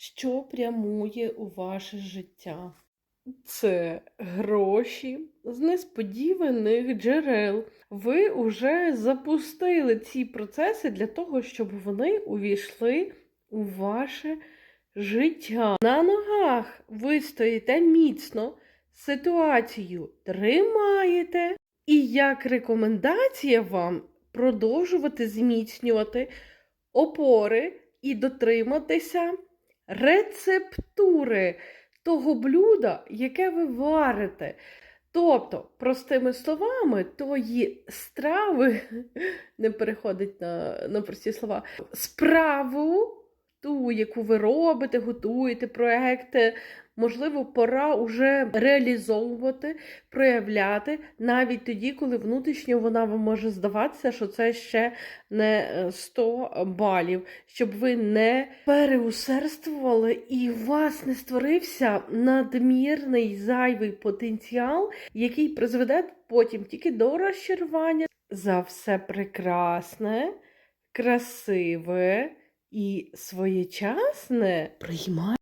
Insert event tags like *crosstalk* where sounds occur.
що прямує у ваше життя. Це гроші з несподіваних джерел. Ви вже запустили ці процеси для того, щоб вони увійшли у ваше життя. На ногах ви стоїте міцно, ситуацію тримаєте. І як рекомендація вам продовжувати зміцнювати опори і дотриматися рецептури того блюда, яке ви варите. Тобто, простими словами, тої страви, *laughs* не переходить на, на прості слова, справу, ту, яку ви робите, готуєте, проекти, можливо, пора уже реалізовувати, проявляти навіть тоді, коли внутрішньо вона вам може здаватися, що це ще не е, 100 балів, щоб ви не переусердствували і у вас не створився надмірний зайвий потенціал, який призведе потім тільки до розчарування. За все прекрасне, красиве і своєчасне приймайте.